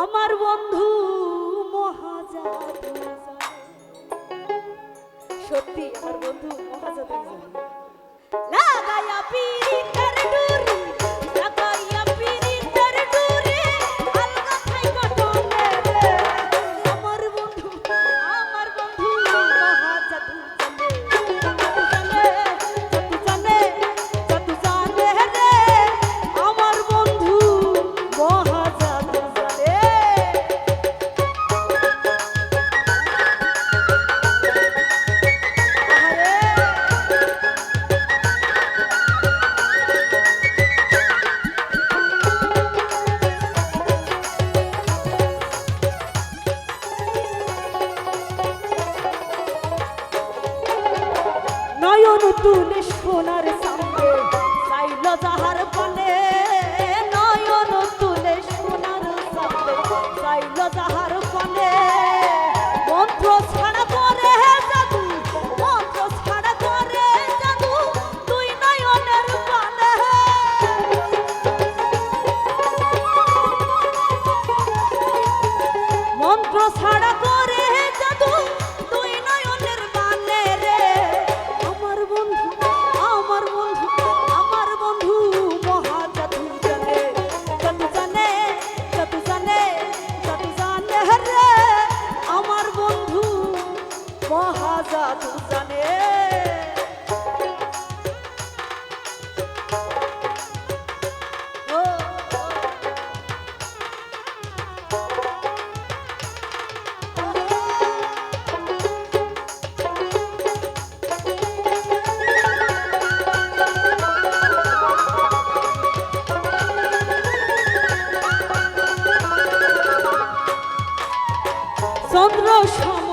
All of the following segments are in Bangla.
আমার বন্ধু সত্যি আমার বন্ধু মহাজাত না সোনার সামনে চাইল যাহা জাদু জানে চন্দ্র সম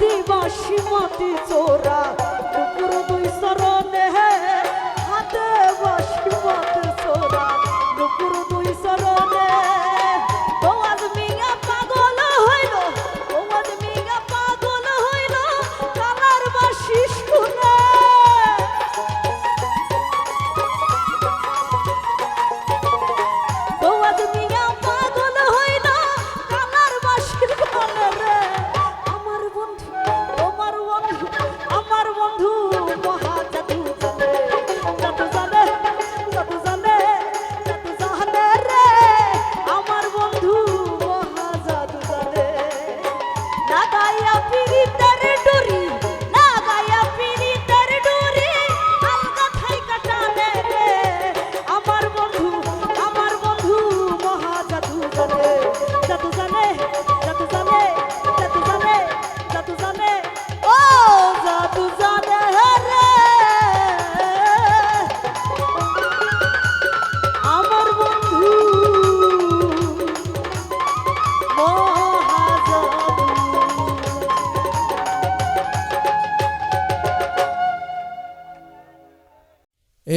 দিবাসী মতি চোরা